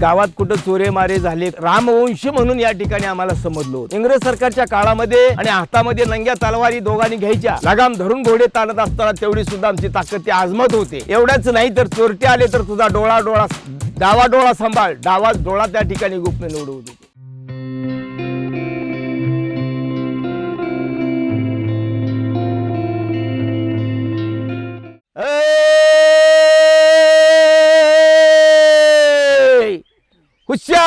गावात कुठं चोरेमारे झाले रामवंश म्हणून या ठिकाणी आम्हाला समजलो इंग्रज सरकारच्या काळामध्ये आणि हातामध्ये नंग्या तलवारी दोघांनी घ्यायच्या. लगाम धरून घोडे ताणत असताना तेवढी सुद्धा आमची ताकद ते आजमत होते. एवढंच नाही तर चोरटे आले तर तुझा डोळा डोळा डावा डोळा सांभाळ. डावा डोळा त्या ठिकाणी गुप्त निवडवतो होते. हुशार!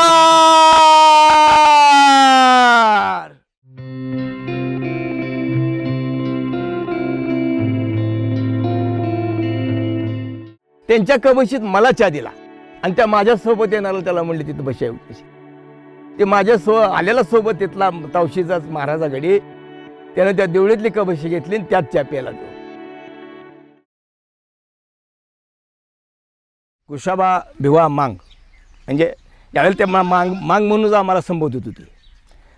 त्यांच्या कबशीत मला चहा दिला. आणि त्या माझ्या सोबत येणारा त्याला म्हणले तिथं बशी आहे कशी ते माझ्या सो आलेला सोबत तिथला तावशीचा महाराजागडी त्यानं त्या देवळीतली कबशी घेतली आणि त्यात चहा प्यायला तो कुशाबा भिवा मांग. म्हणजे यावेळेला ते मा- मांग मांग म्हणूनच आम्हाला संबोधित होते.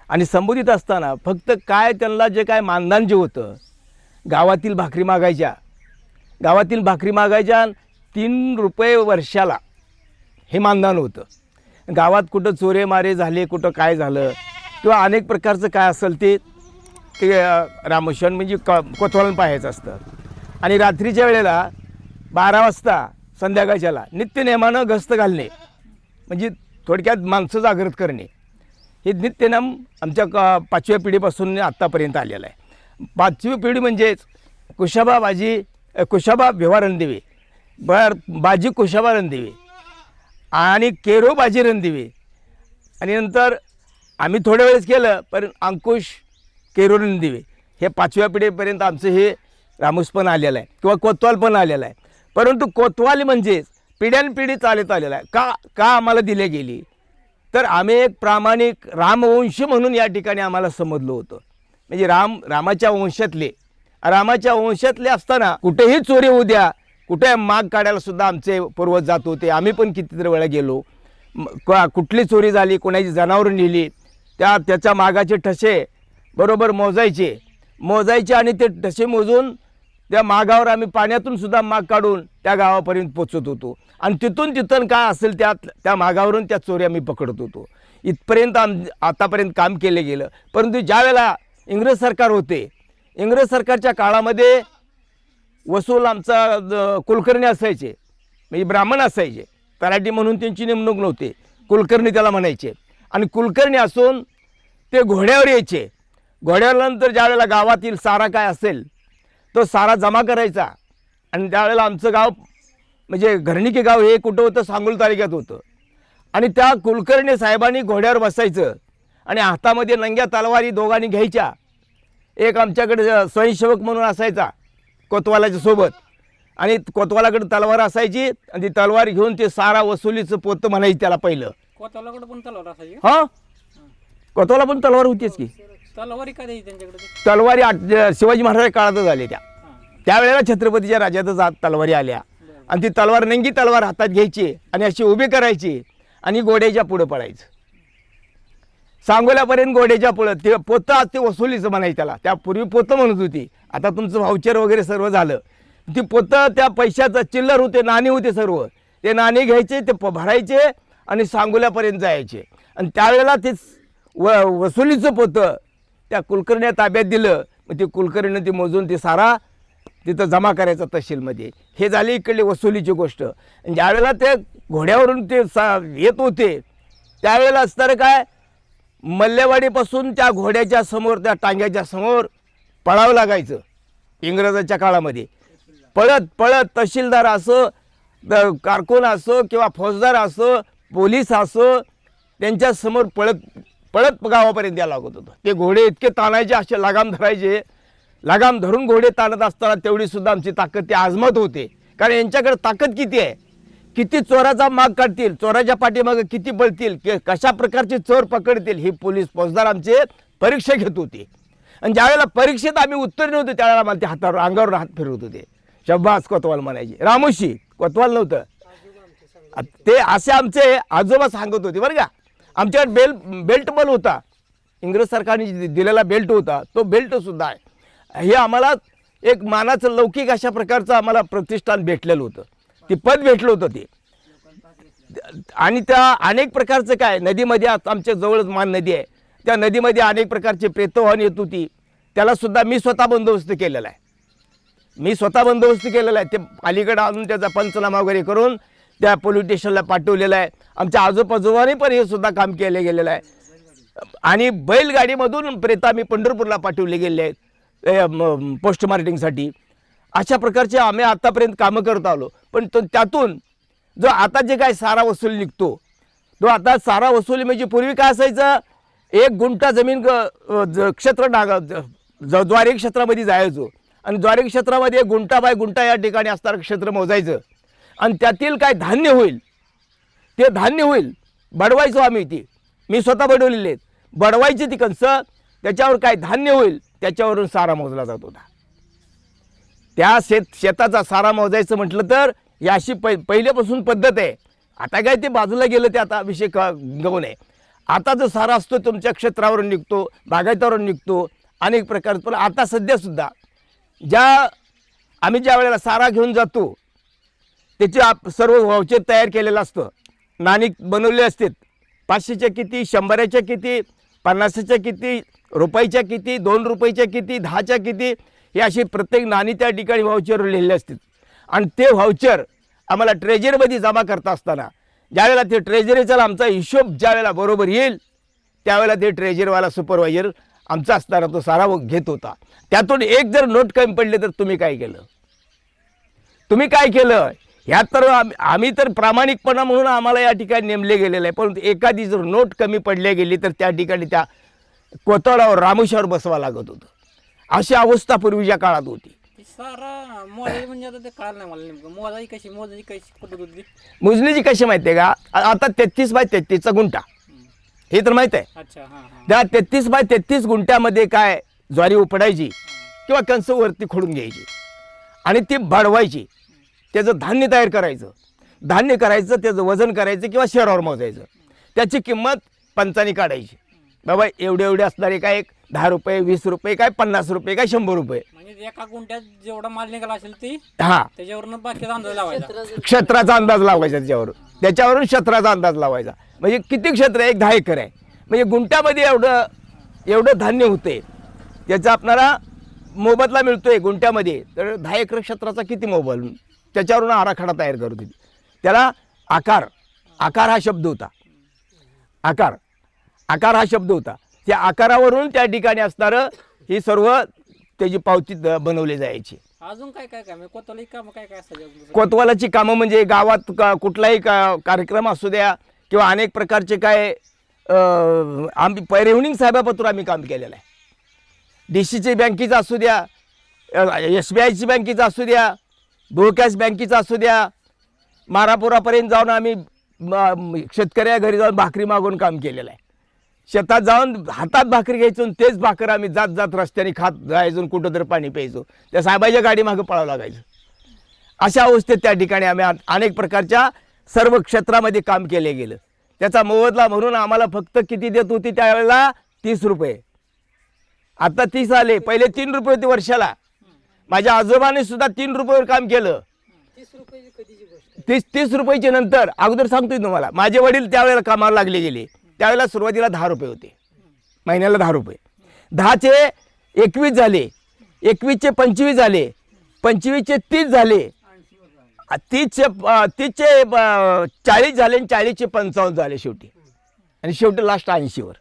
आणि संबोधित असताना फक्त काय त्यांना जे काय मानधन जे होतं गावातील भाकरी मागायच्या गावातील भाकरी मागायच्या तीन रुपये वर्षाला हे मानधन होतं. गावात कुठं चोरेमारे झाले कुठं काय झालं किंवा अनेक प्रकारचं काय असेल ते ते अ, म्हणजे क कोतवालन पाहायचं असतं. आणि रात्रीच्या वेळेला बारा वाजता संध्याकाळच्याला नित्यनेमानं गस्त घालणे. म्हणजे थोडक्यात माणसं जागृत करणे. हे नित्यनम आमच्या क पाचव्या पिढीपासून आत्तापर्यंत आलेलं आहे. पाचवी पिढी म्हणजेच कुशाबा बाजी कुशाबा भिवा रणदिवे बर बाजी कुशाबा रणदिवे आणि केरो बाजी रणदिवे. आणि नंतर आम्ही थोड्या वेळेस केलं पण अंकुश केरो रणदिवे. हे पाचव्या पिढीपर्यंत आमचं हे रामूस पण आलेलं आहे किंवा कोतवाल पण आलेलं आहे. परंतु कोतवाल म्हणजेच पिढ्यानपिढी चालत आलेलं आहे. का का आम्हाला दिले गेली? तर आम्ही एक प्रामाणिक रामवंश म्हणून या ठिकाणी आम्हाला समजलं होतं. म्हणजे राम रामाच्या वंशातले रामाच्या वंशातले असताना कुठेही चोरी होऊ द्या कुठे माग काढायला सुद्धा आमचे पूर्वज जात होते. आम्ही पण कितीतरी वेळा गेलो. कुठली चोरी झाली कोणाची जनावरं नेली त्या त्याच्या मागाचे ठसे बरोबर मोजायचे. मोजायचे आणि ते ठसे मोजून त्या मागावर आम्ही पाण्यातून सुद्धा माग काढून त्या गावापर्यंत पोचत होतो. आणि तिथून तिथून काय असेल त्यात त्या मागावरून त्या चोरी आम्ही पकडत होतो. इथपर्यंत आम आतापर्यंत काम केलं गेलं. परंतु ज्यावेळेला इंग्रज सरकार होते इंग्रज सरकारच्या काळामध्ये वसूल आमचा कुलकर्णी असायचे. म्हणजे ब्राह्मण असायचे. तराठी म्हणून त्यांची नेमणूक नव्हती. कुलकर्णी त्याला म्हणायचे. आणि कुलकर्णी असून ते घोड्यावर यायचे. घोड्यावर नंतर ज्यावेळेला गावातील सारा काय असेल तो सारा जमा करायचा. आणि त्यावेळेला आमचं गाव म्हणजे घरणिके गाव हे कुठं होतं? सांगोल तालुक्यात होतं. आणि त्या कुलकर्णी साहेबांनी घोड्यावर बसायचं. आणि हातामध्ये नंग्या तलवारी दोघांनी घ्यायच्या. एक आमच्याकडे स्वयंसेवक म्हणून असायचा कोतवालाच्या सोबत. आणि कोतवालाकडे तलवार असायची आणि ती तलवार घेऊन ते सारा वसुलीचं पोतं म्हणायचं त्याला पहिलं. कोतालाकडे पण तलवार असायची हां? कोतवाला पण तलवार होतीच की. तलवारी का द्यायची त्यांच्याकडे ते? तलवारी आठ शिवाजी महाराज काळातच आले त्या. त्यावेळेला छत्रपतीच्या राज्यातच आत तलवारी आल्या. आणि ती तलवार नंगी तलवार हातात घ्यायची आणि अशी उभी करायची आणि गोड्याच्या पुढं पडायचं. सांगोल्यापर्यंत गोड्याच्या पुढं. ते पोतं आज ते वसुलीचं म्हणायचं त्याला. त्यापूर्वी पोतं म्हणत होती. आता तुमचं व्हाउचर वगैरे सर्व झालं. ती पोतं त्या पैशाचं चिल्लर होते नाणी होते सर्व. ते नाणी घ्यायचे ते भरायचे आणि सांगोल्यापर्यंत जायचे. आणि त्यावेळेला ते व वसुलीचं पोतं त्या कुलकर्ण्या ताब्यात दिलं. मग ते कुलकर्णीनं ते मोजून ते सारा तिथं जमा करायचा तहसीलमध्ये. हे झाली इकडली वसुलीची गोष्ट. ज्यावेळेला ते घोड्यावरून ते सा येत होते त्यावेळेला असणारं काय? मल्लेवाडीपासून त्या घोड्याच्या समोर त्या टांग्याच्या समोर पळावं लागायचं इंग्रजाच्या काळामध्ये. पळत पळत तहसीलदार असो द- कारकून असो किंवा फौजदार असो पोलीस असो त्यांच्यासमोर पळत पळत गावापर्यंत यायला लागत होतं. ते घोडे इतके ताणायचे असे लगाम धरायचे. लगाम धरून घोडे ताणत असताना तेवढी सुद्धा आमची ताकद ते आजमत होते. कारण यांच्याकडे ताकद किती आहे? किती चोराचा माग काढतील चोराच्या पाठीमागे किती पळतील कि कशा प्रकारचे चोर पकडतील ही पोलीस फौजदार आमचे परीक्षा घेत होते. आणि ज्यावेळेला परीक्षेत आम्ही उत्तीर्ण होतो त्यावेळेला मला ते हातावर अंगावर हात फिरवत होते. शब्बास कोतवाल म्हणायचे. रामोशी कोतवाल नव्हतं. ते असे आमचे आजोबा सांगत होते बरं का. आमच्याकडे बेल बेल्ट पण होता. इंग्रज सरकारने दिलेला बेल्ट होता तो बेल्टसुद्धा आहे. हे आम्हाला एक मानाचं लौकिक अशा प्रकारचं आम्हाला प्रतिष्ठान भेटलेलं होतं. ते पद भेटलं होतं ते. आणि त्या अनेक प्रकारचं काय नदीमध्ये आमच्या जवळच मान नदी आहे. त्या नदीमध्ये अनेक प्रकारचे प्रेतवाहन येत होती. त्यालासुद्धा मी स्वतः बंदोबस्त केलेला आहे. मी स्वतः बंदोबस्त केलेला आहे. ते अलीकडं आणून त्याचा पंचनामा वगैरे करून त्या पोलीस स्टेशनला पाठवलेलं आहे. आमच्या आजोबाजोबाने पण हे सुद्धा काम केलं गेलेलं आहे. आणि बैलगाडीमधून प्रेता मी पंढरपूरला पाठवले गेले आहेत. पोस्टमार्टिंगसाठी अशा प्रकारचे आम्ही आत्तापर्यंत कामं करत आलो. पण तो त्यातून जो आता जे काय सारा वसूल निघतो तो आता सारा वसुली म्हणजे पूर्वी काय असायचं? एक गुंठा जमीन ग- ज- क्षेत्र डागा ज- ज- ज्वारी क्षेत्रामध्ये जायचो. आणि ज्वारी क्षेत्रामध्ये एक गुंठा बाय गुंठा या ठिकाणी असणारं क्षेत्र मोजायचं. आणि त्यातील काय धान्य होईल? ते धान्य होईल. बडवायचो आम्ही ती मी स्वतः बडवलेले आहेत. बडवायची ती कणसं त्याच्यावर काय धान्य होईल त्याच्यावरून सारा मोजला जात होता. त्या शेत शेताचा सारा मोजायचं म्हटलं तर ही अशी पै पहिल्यापासून पद्धत आहे. आता काय ते बाजूला गेलं ते आता विषय क गौण आहे. आता जो सारा असतो तुमच्या क्षेत्रावरून निघतो बागायतावरून निघतो अनेक प्रकार. पण आता सध्यासुद्धा ज्या आम्ही ज्या वेळेला सारा घेऊन जातो त्याचे आप सर्व व्हाउचर तयार केलेलं असतं. नाणी बनवले असतात पाचशेच्या किती शंभराच्या किती पन्नासाच्या किती रुपयाच्या किती दोन रुपयाच्या किती दहाच्या किती हे अशी प्रत्येक नाणी त्या ठिकाणी व्हाउचर लिहिलेले असतात आणि ते व्हाउचर आम्हाला ट्रेजरीमध्ये जमा करता असताना ज्यावेळेला ते ट्रेजरीचा आमचा हिशोब ज्यावेळेला बरोबर येईल त्यावेळेला ते ट्रेजरीवाला सुपरवायझर आमचा असताना तो सारा घेत होता. त्यातून एक जर नोट कमी पडले तर तुम्ही काय केलं? तुम्ही काय केलं? ह्यात तर आम- आम्ही तर प्रामाणिकपणा म्हणून आम्हाला या ठिकाणी नेमले गेलेलं आहे. परंतु एखादी जर नोट कमी पडल्या गेली तर त्या ठिकाणी त्या कोतळावर रामुशावर बसवा लागत होतं. अशी अवस्था पूर्वीच्या काळात होती. सारा म्हणजे आता ते कळालं नाही मला नेमकं. मोजायची कशी मोजायची कशी पद्धत होती ती? मोजणीची कशी माहिती आहे का? आता तेहतीस बाय तेहतीसचा गुंठा. हे तर माहीत आहे. अच्छा हां हां. त्या तेहतीस बाय तेहतीस गुंठ्यामध्ये काय ज्वारी उपडायची किंवा कणसं वरती खोडून घ्यायची आणि ती बडवायची त्याचं धान्य तयार करायचं. धान्य करायचं त्याचं वजन करायचं किंवा शहरावर मोजायचं. त्याची किंमत पंचाने काढायची. बाबा एवढे एवढे असणारे काय एक दहा रुपये वीस रुपये काय पन्नास रुपये काय शंभर रुपये? म्हणजे एका गुंठ्यात जेवढा माल निघाला असेल ती हां. त्याच्यावरनं बाकीचा अंदाज लावायचा. क्षेत्राचा अंदाज लावायचा त्याच्यावर. त्याच्यावरून क्षेत्राचा अंदाज लावायचा. म्हणजे किती क्षेत्र आहे? एक दहा एकर आहे. म्हणजे गुंठ्यामध्ये एवढं एवढं धान्य होते. त्याचा आपणाला मोबदला मिळतोय गुंठ्यामध्ये. तर दहा एकर क्षेत्राचा किती मोबल त्याच्यावरून आराखडा तयार करत होती त्याला आकार आकार हा शब्द होता. आकार आकार हा शब्द होता. त्या आकारावरून त्या ठिकाणी असणारं ही सर्व त्याची पावती बनवली जायची. अजून काय काय काय? म्हणजे कोताला काम काय काय दुसरं? कोतवालाची कामं म्हणजे गावात का कुठलाही का कार्यक्रम असू द्या किंवा अनेक प्रकारचे काय आम्ही पैरेवणिंग साहेबापत्र आम्ही काम केलेलं आहे. डी सीची बँकेचं असू द्या एस बी आयची बँकेचं असू द्या भोकॅश बँकेचा असू द्या. मारापुरापर्यंत जाऊन आम्ही शेतकऱ्या घरी जाऊन भाकरी मागून काम केलेलं आहे. शेतात जाऊन हातात भाकरी घ्यायचो आणि तेच भाकर आम्ही जात जात रस्त्याने खात जायचो आणि कुठं तरी पाणी प्यायचो. त्या साहेबाच्या गाडी मागं पळावं लागायचं. अशा अवस्थेत त्या ठिकाणी आम्ही अनेक प्रकारच्या सर्व क्षेत्रामध्ये काम केले गेलं. त्याचा मोबदला म्हणून आम्हाला फक्त किती देत होती त्यावेळेला तीस रुपये. आता तीस आले. पहिले तीन रुपये होते वर्षाला. माझ्या आजोबाने सुद्धा तीन रुपयावर काम केलं. तीस तीस रुपयाच्या नंतर अगोदर सांगतोय तुम्हाला माझे वडील त्यावेळेला कामाला लागले गेले. त्यावेळेला सुरुवातीला दहा रुपये होते. महिन्याला दहा रुपये. दहाचे एकवीस झाले. एकवीसचे पंचवीस झाले. पंचवीसचे तीस झाले. तीसचे तीसचे चाळीस झाले आणि चाळीसचे पंचावन्न झाले शेवटी. आणि शेवटी लास्ट ऐंशीवर.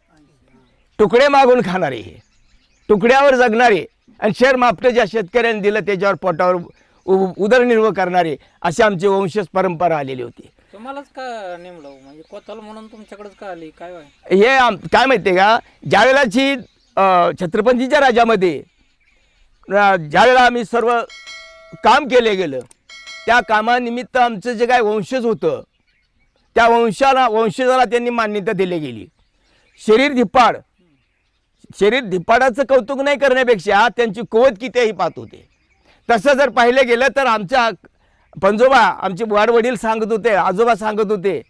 तुकडे मागून खाणारे हे. तुकड्यावर जगणारे. आणि शेअर मापटं ज्या शेतकऱ्यांनी दिलं त्याच्यावर पोटावर उदरनिर्वाह करणारे अशी आमची वंशज परंपरा आलेली होती. तुम्हालाच का नेमलं हो? म्हणजे कोताल म्हणून तुमच्याकडेच का आली? काय व्हाय? हे आम काय माहिती आहे का? ज्यावेळेलाची छत्रपतीच्या राज्यामध्ये अ, ज्यावेळेला आम्ही सर्व काम केले गेलं त्या कामानिमित्त आमचं जे काय वंशज होतं त्या वंशाला वंशजाला त्यांनी मान्यता दिली गेली. शरीर धिप्पाड शरीर धिपाडाचं कौतुक नाही करण्यापेक्षा त्यांची कुवत किती आहे ही पाहत होते. तसं जर पाहिलं गेलं तर आमच्या पंजोबा आमचे वाडवडील सांगत होते आजोबा सांगत होते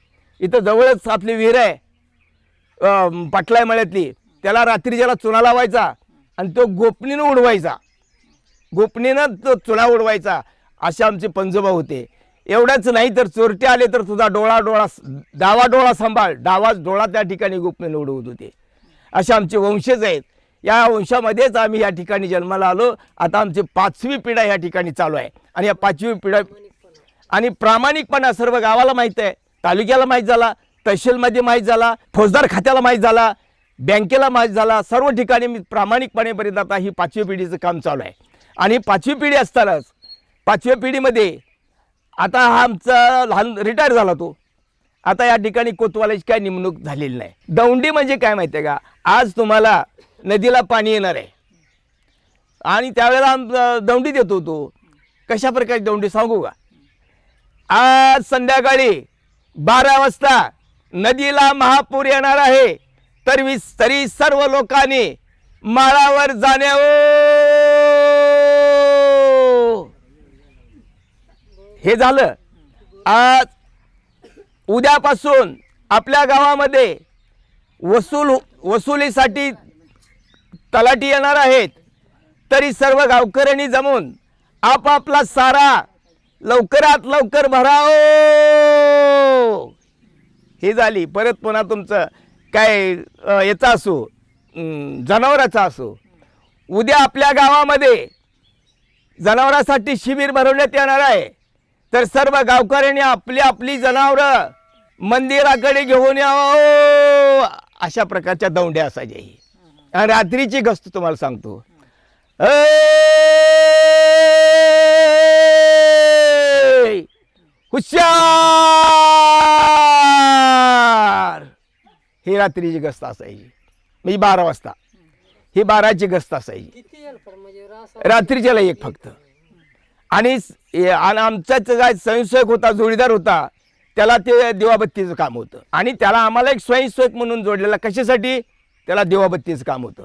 इथं जवळच आपली विहीर आहे पाटलाय मळ्यातली. त्याला रात्री ज्याला चुना लावायचा आणि तो गोपनीनं उडवायचा. गोपनीनं तो चुना उडवायचा. असे आमचे पंजोबा होते. एवढंच नाही तर चोरटे आले तर तुझा डोळा डोळा डावा डोळा सांभाळ. डावा डोळा त्या ठिकाणी गोपनीनं उडवत होते. असे आमचे वंशज आहेत. या वंशामध्येच आम्ही या ठिकाणी जन्माला आलो. आता आमची पाचवी पिढा या ठिकाणी चालू आहे. आणि या पाचवी पिढा आणि प्रामाणिकपणा सर्व गावाला माहीत आहे. तालुक्याला माहीत झाला तहसीलमध्ये माहीत झाला फौजदार खात्याला माहीत झाला बँकेला माहीत झाला. सर्व ठिकाणी मी प्रामाणिकपणेपर्यंत आता ही पाचवी पिढीचं काम चालू आहे. आणि पाचवी पिढी असतानाच पाचव्या पिढीमध्ये आता हा आमचा लहान रिटायर झाला तो. आता या ठिकाणी कोतवालाची काय नेमणूक झालेली नाही. दौंडी म्हणजे काय माहिती आहे का? आज तुम्हाला नदीला पाणी येणार आहे. आणि त्यावेळेला आम दौंडी देतो तो. कशा प्रकारची दौंडी सांगू का? आज संध्याकाळी बारा वाजता नदीला महापूर येणार आहे. तर वि तरी सर्व लोकांनी माळावर जाण्या हो! हे झालं. आज उद्यापासून आपल्या गावामध्ये वसूल वसुलीसाठी तलाठी येणार आहेत. तरी सर्व गावकऱ्यांनी जमून आपापला सारा लवकरात लवकर भराओ ही झाली. परत पुन्हा तुमचं काय याचा असो जनावराचा असो. उद्या आपल्या गावामध्ये जनावरांसाठी शिबिर भरवण्यात येणार आहे. तर सर्व गावकऱ्यांनी आपली आपली जनावरं मंदिराकडे घेऊन यावं. अशा प्रकारच्या दौंड्या असायच्या ही. आणि रात्रीची गस्त तुम्हाला सांगतो! हुशार! ही रात्रीची गस्त असायची. म्हणजे बारा वाजता. ही बाराची गस्त असायची. म्हणजे रात्रीच्याला एक फक्त. आणि स- आणि आमचाच काय स्वयंसेवक होता जोडीदार होता त्याला ते देवाबत्तीचं काम होतं. आणि त्याला आम्हाला एक स्वयंसेवक म्हणून जोडलेला कशासाठी? त्याला देवाबत्तीचं काम होतं.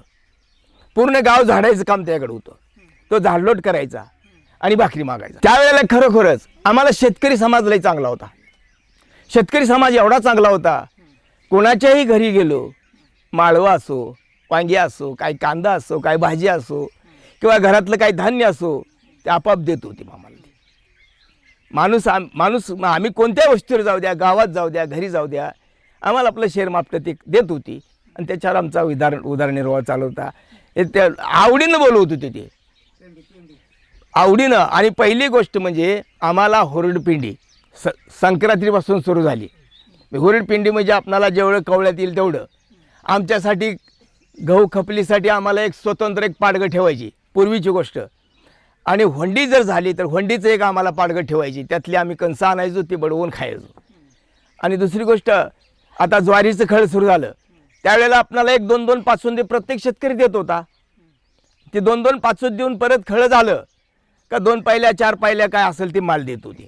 पूर्ण गाव झाडायचं काम त्याकडे होतं. तो झाडलोट करायचा आणि भाकरी मागायचा. त्यावेळेला खरोखरच आम्हाला शेतकरी समाज लई चांगला होता. शेतकरी समाज एवढा चांगला होता कोणाच्याही घरी गेलो माळवा असो वांगी असो काय कांदा असो काय भाजी असो किंवा घरातलं काही धान्य असो ते आपाप देत होती आम्हाला ती. माणूस आम माणूस आम्ही कोणत्या वस्तीवर जाऊ द्या गावात जाऊ द्या घरी जाऊ द्या आम्हाला आपलं शेअर मापटं ते देत होती. आणि त्याच्यावर आमचा उदाहरण उदारनिर्वाह चालवता होता. हे त्या आवडीनं बोलवत होते ते. आवडीनं. आणि पहिली गोष्ट म्हणजे आम्हाला हुरडपिंडी. स संक्रांतीपासून सुरू झाली. हुरडपिंडी म्हणजे आपणाला जेवढं कवळ्यात येईल तेवढं. आमच्यासाठी गहू खपलीसाठी आम्हाला एक स्वतंत्र एक पाडगं ठेवायची. पूर्वीची गोष्ट. आणि होंडी जर झाली तर होंडीचं एक आम्हाला पाडगं ठेवायची. त्यातली आम्ही कणसं आणायचो ती बडवून खायचो. आणि दुसरी गोष्ट आता ज्वारीचं खळ सुरू झालं. त्यावेळेला आपणाला एक दोन दोन पाचून प्रत्येक शेतकरी देत होता. ते दोन दोन पाचून देऊन परत खळं झालं. का दोन पायल्या चार पायल्या काय असेल ती माल देत होती.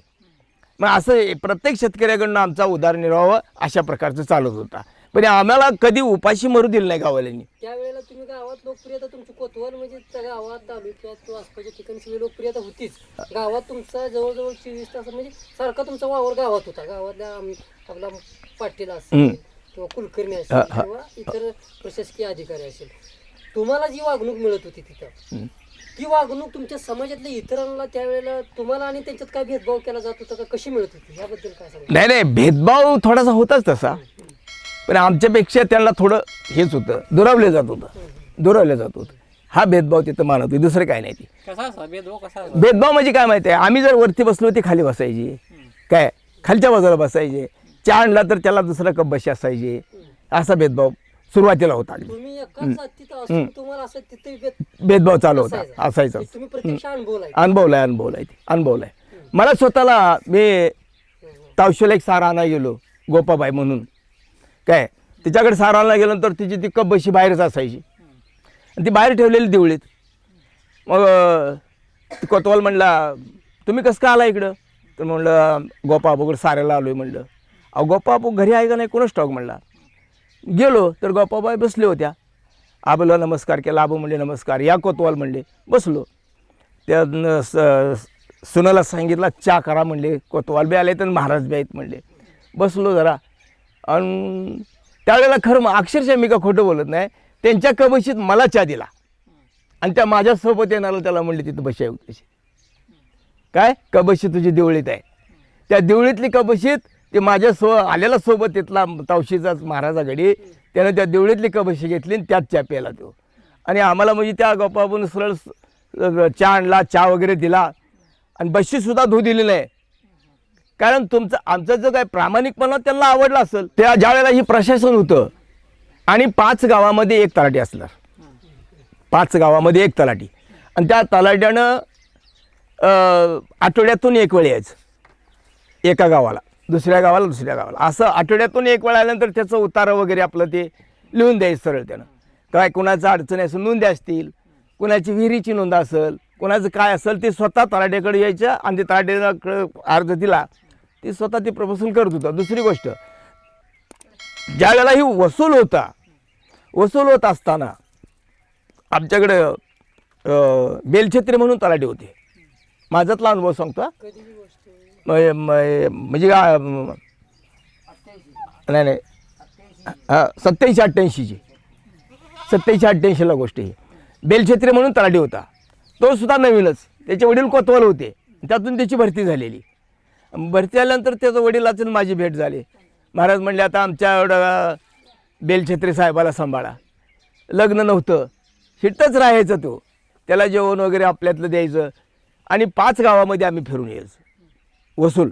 मग असं प्रत्येक शेतकऱ्याकडनं आमचा उदारनिर्वाह अशा प्रकारचं चालत होता. पण आम्हाला कधी उपाशी मरू दिलं नाही गावाल्यांनी त्यावेळेला तुम्ही गावात लोकप्रियता तुमची कोतवाल म्हणजे त्या गावात तालुक्यात किंवा आसपासच्या ठिकाणी सगळी लोकप्रियता होतीच. गावात तुमचा जवळजवळ चोवीस तास म्हणजे सारखा तुमचा वावर गावात होता. गावातल्या आम- आपला पाटील असेल किंवा कुलकर्णी असेल. किंवा इतर प्रशासकीय अधिकारी असेल. तुम्हाला जी वागणूक मिळत होती तिथं ती वागणूक तुमच्या समाजातल्या इतरांना त्यावेळेला तुम्हाला आणि त्यांच्यात काय भेदभाव केला जात होता का? कशी मिळत होती? याबद्दल काय सांगा नाही नाही. भेदभाव थोडासा होताच तसा. पण आमच्यापेक्षा त्यांना थोडं हेच होतं दुरावलं जात होतं. दुरावलं जात होतं. हा भेदभाव तिथं मानत होती दुसरं काय नाही ती. कसा असा? भेदभाव कसा असा? भेदभाव म्हणजे काय माहिती आहे? आम्ही जर वरती बसलो ती खाली बसायची. काय? खालच्या बाजूला बसायचे. चहा आणला तर त्याला दुसरा कप बशी असायचे. असा भेदभाव सुरुवातीला होता भेदभाव चालू होता. असायचा. प्रत्यक्ष अनुभवलाय. अनुभवलाय अनुभवलाय ते. अनुभवलाय. मला स्वतःला मी तावशेला एक सारा आणायला गेलो गोपाबाई म्हणून. काय? तिच्याकडे सारा गेल्यानंतर तिची ती कप बशी बाहेरच असायची. आणि ती बाहेर ठेवलेली देवळीत. मग कोतवाल म्हणला तुम्ही कसं काय आला इकडं? तर म्हणलं गोपाबाकडे साऱ्याला आलो आहे म्हणलं. अहो गोपाबापू घरी आहे का नाही? कोणच स्टॉक? म्हणला. गेलो तर गोपाबाई बसले होत्या. आबोला नमस्कार केला. आबो म्हणले नमस्कार. या कोतवाल म्हणले बसलो. त्या स- सुनाला सांगितला चा करा म्हणले. कोतवाल बी आले तर महाराज बी आहेत म्हणले. बसलो जरा. आणि त्यावेळेला खरं मग अक्षरशः मी का खोटं बोलत नाही. त्यांच्या कबशीत मला चहा दिला. आणि त्या माझ्यासोबत येणारा त्याला म्हणले तिथं बशी आहे तशी काय? कबशी तुझी देवळीत आहे. त्या देवळीतली कबशीत ते माझ्या सो आलेला सोबत तिथला तावशीचाच महाराजाकडी त्यानं त्या देवळीतली कबशी घेतली आणि त्यात चहा प्यायला तो आणि आम्हाला म्हणजे त्या गप्पाबून सरळ चहा आणला चहा वगैरे दिला. आणि बशीसुद्धा धू दिली नाही. कारण तुमचं आमचं जो काय प्रामाणिकपणा त्यांना आवडला असेल त्या ज्या वेळेला ही प्रशासन होतं आणि पाच गावामध्ये एक तलाठी असणार. पाच गावामध्ये एक तलाठी. आणि त्या तलाट्यानं आठवड्यातून एक वेळ यायचं. एका गावाला. दुसऱ्या गावाला दुसऱ्या गावाला. असं आठवड्यातून एक वेळ आल्यानंतर त्याचं उतारं वगैरे आपलं ते लिहून द्यायचं सरळ त्यानं. काय कुणाचं अडचणी असेल नोंदी असतील. कुणाची विहिरीची नोंद असेल. कुणाचं काय असेल ते स्वतः तलाट्याकडे यायचं आणि ते तलाट्याकडे अर्ज दिला. ते स्वतः ते प्रपोजल करत होतं. दुसरी गोष्ट ज्या वेळेला ही वसूल होता वसूल होत असताना आमच्याकडे बेलछत्री म्हणून तलाठी होते. माझ्यातला अनुभव सांगतो म्हणजे म- नाही नाही. हां सत्याऐंशी अठ्ठ्याऐंशीची. सत्याऐंशी अठ्ठ्याऐंशीला गोष्ट ही. बेलछत्री म्हणून तलाठी होता. तो सुद्धा नवीनच. त्याचे वडील कोतवाल होते. त्यातून त्याची भरती झालेली. भरती आल्यानंतर त्याचं वडिलाचं माझी भेट झाली. महाराज म्हणले आता आमच्या एवढं बेलछत्री साहेबाला सांभाळा. लग्न नव्हतं. हिटच राहायचं तो. त्याला जेवण वगैरे आपल्यातलं द्यायचं आणि पाच गावामध्ये आम्ही फिरून यायचं. वसूल.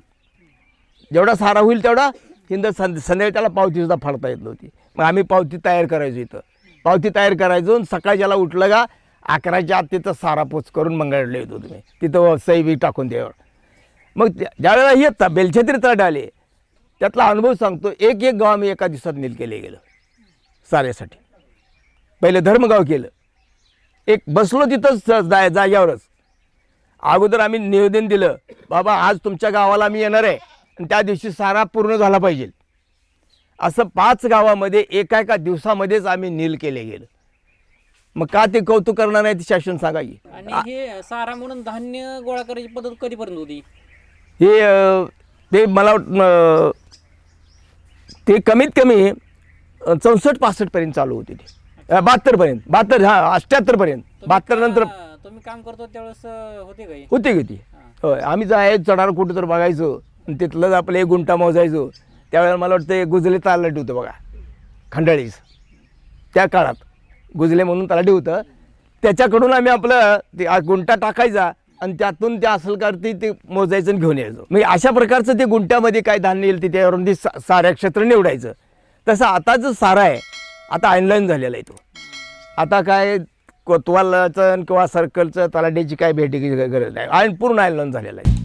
जेवढा सारा होईल तेवढा हिंद सं संध्याकाळी त्याला पावतीसुद्धा फाडता येत नव्हती. मग आम्ही पावती तयार करायचो इथं. पावती तयार करायचो आणि सकाळी ज्याला उठलं का अकराच्या आत तिथं सारा पोच करून मंगळाडला येतो तुम्ही. तिथं सही बी टाकून द्यावं. मग त्या- ज्यावेळेला हे त बेलछत्री तट आले त्यातला अनुभव सांगतो एक एक गाव आम्ही एका दिवसात नील केले गेलं साऱ्यासाठी. पहिले धर्मगाव केलं. एक बसलो तिथंच जाय जाग्यावरच अगोदर आम्ही निवेदन दिलं बाबा आज तुमच्या गावाला मी येणार आहे आणि त्या दिवशी सारा पूर्ण झाला पाहिजे. असं पाच गावामध्ये एका एका दिवसामध्येच आम्ही नील केले गेलं. मग का ते कौतुक करणार नाही ते शासन सांगा की. आणि हे सारा म्हणून धान्य गोळा करायची पद्धत कधीपर्यंत होती? हे ते मला वाट- ते कमीत कमी चौसष्ट पासष्टपर्यंत चालू होते ते. बहात्तरपर्यंत बहात्तर हां अठ्ठ्याहत्तरपर्यंत बहात्तर नंतर तुम्ही काम करतो त्यावेळेस होते काही होते किती होय आम्ही जाय चढार कुठं तर बघायचो. तिथलंच आपलं एक गुंटा मोजायचो. त्यावेळेला मला वाटतं गुजले तालाटी होतं बघा. खंडाळीस. त्या काळात. गुजले म्हणून तलाठी होतं. त्याच्याकडून आम्ही आपलं ते गुंटा टाकायचा. आणि त्यातून त्या असेल का ते ते मोजायचं आणि घेऊन यायचं. म्हणजे अशा प्रकारचं ते गुंट्यामध्ये काय धान्य येईल ते त्यावरून ते सा साऱ्या क्षेत्र निवडायचं. तसं आता जो सारा आहे आता ऑनलाईन झालेला आहे तो. आता काय कोतवालाचं किंवा सर्कलचं तलाठ्याची काय भेटी गरज नाही. आणि पूर्ण ऑनलाईन झालेलं आहे.